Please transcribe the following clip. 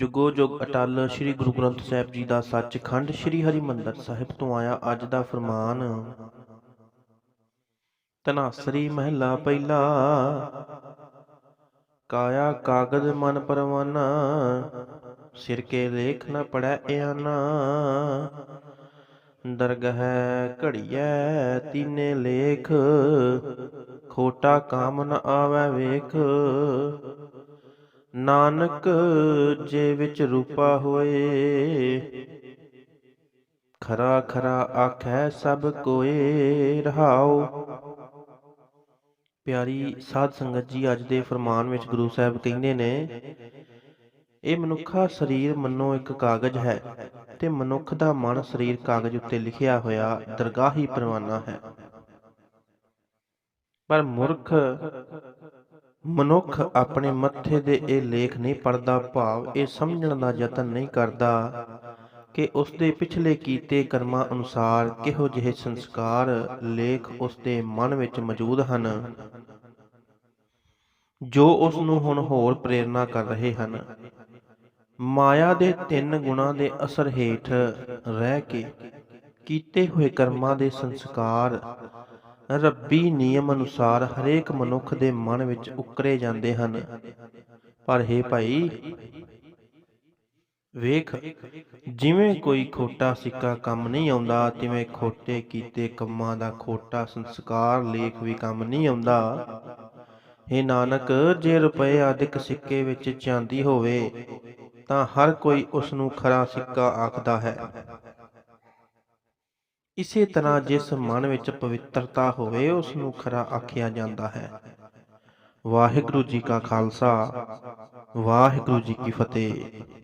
ਜੁਗੋ ਜੁਗ ਅਟਲ ਸ੍ਰੀ ਗੁਰੂ ਗ੍ਰੰਥ ਸਾਹਿਬ ਜੀ ਦਾ ਸੱਚਖੰਡ ਸ੍ਰੀ ਹਰਿਮੰਦਰ ਸਾਹਿਬ ਤੋਂ ਆਇਆ ਅੱਜ ਦਾ ਫਰਮਾਨ। ਤਨਾਸਰੀ ਮਹਿਲਾ ਪਹਿਲਾ, ਕਾਇਆ ਕਾਗਦ ਮਨ ਪਰਵਾਨਾ, ਸਿਰ ਕੇ ਲੇਖ ਨ ਪੜੈ ਇਆਨਾ। ਦਰਗਹ ਘੜੀਐ ਤੀਨੇ ਲੇਖ, ਖੋਟਾ ਕਾਮ ਨ ਆਵੈ ਵੇਖ। ਨਾਨਕ ਜੇ ਵਿੱਚ ਰੂਪਾ ਹੋਏ, ਖਰਾ ਖਰਾ ਆਖੈ ਸਭ ਕੋਏ ਰਹਾਉ। ਪਿਆਰੀ ਸਾਧ ਸੰਗਤ ਜੀ, ਅੱਜ ਦੇ ਫਰਮਾਨ ਵਿੱਚ ਗੁਰੂ ਸਾਹਿਬ ਕਹਿੰਦੇ ਨੇ, ਇਹ ਮਨੁੱਖਾ ਸਰੀਰ ਮੰਨੋ ਇੱਕ ਕਾਗਜ਼ ਹੈ ਤੇ ਮਨੁੱਖ ਦਾ ਮਨ ਸਰੀਰ ਕਾਗਜ਼ ਉੱਤੇ ਲਿਖਿਆ ਹੋਇਆ ਦਰਗਾਹੀ ਪਰਵਾਨਾ ਹੈ। ਪਰ ਮੂਰਖ ਮਨੁੱਖ ਆਪਣੇ ਮੱਥੇ ਦੇ ਇਹ ਲੇਖ ਨਹੀਂ ਪੜਦਾ ਭਾਵ ਇਹ ਸਮਝਣ ਦਾ ਯਤਨ ਨਹੀਂ ਕਰਦਾ ਕਿ ਉਸ ਦੇ ਪਿਛਲੇ ਕੀਤੇ ਕਰਮਾਂ ਅਨੁਸਾਰ ਕਿਹੋ ਜਿਹੇ ਸੰਸਕਾਰ ਲੇਖ ਉਸ ਦੇ ਮਨ ਵਿੱਚ ਮੌਜੂਦ ਹਨ ਜੋ ਉਸ ਨੂੰ ਹੁਣ ਹੋਰ ਪ੍ਰੇਰਣਾ ਕਰ ਰਹੇ ਹਨ। ਮਾਇਆ ਦੇ ਤਿੰਨ ਗੁਣਾਂ ਦੇ ਅਸਰ ਹੇਠ ਰਹਿ ਕੇ ਕੀਤੇ ਹੋਏ ਕਰਮਾਂ ਦੇ ਸੰਸਕਾਰ ਰੱਬੀ ਨਿਯਮ ਅਨੁਸਾਰ ਹਰੇਕ ਮਨੁੱਖ ਦੇ ਮਨ ਵਿੱਚ ਉਕਰੇ ਜਾਂਦੇ ਹਨ। ਪਰ हे ਭਾਈ, ਵੇਖ, ਜਿਵੇਂ ਕੋਈ ਖੋਟਾ ਸਿੱਕਾ ਕੰਮ ਨਹੀਂ ਆਉਂਦਾ, ਤਿਵੇਂ ਖੋਟੇ ਕੀਤੇ ਕੰਮਾਂ ਦਾ ਖੋਟਾ ਸੰਸਕਾਰ ਲੇਖ ਵੀ ਕੰਮ ਨਹੀਂ ਆਉਂਦਾ। हे ਨਾਨਕ, ਜੇ ਰੁਪਏ ਆਦਿਕ ਸਿੱਕੇ ਵਿੱਚ ਚਾਂਦੀ ਹੋਵੇ, ਤਾਂ ਹਰ ਕੋਈ ਉਸ ਨੂੰ ਖਰਾ ਸਿੱਕਾ ਆਖਦਾ ਹੈ। ਇਸੇ ਤਰ੍ਹਾਂ ਜਿਸ ਮਨ ਵਿੱਚ ਪਵਿੱਤਰਤਾ ਹੋਵੇ ਉਸ ਨੂੰ ਖਰਾ ਆਖਿਆ ਜਾਂਦਾ ਹੈ। ਵਾਹਿਗੁਰੂ ਜੀ ਕਾ ਖਾਲਸਾ, ਵਾਹਿਗੁਰੂ ਜੀ ਕੀ ਫਤਿਹ।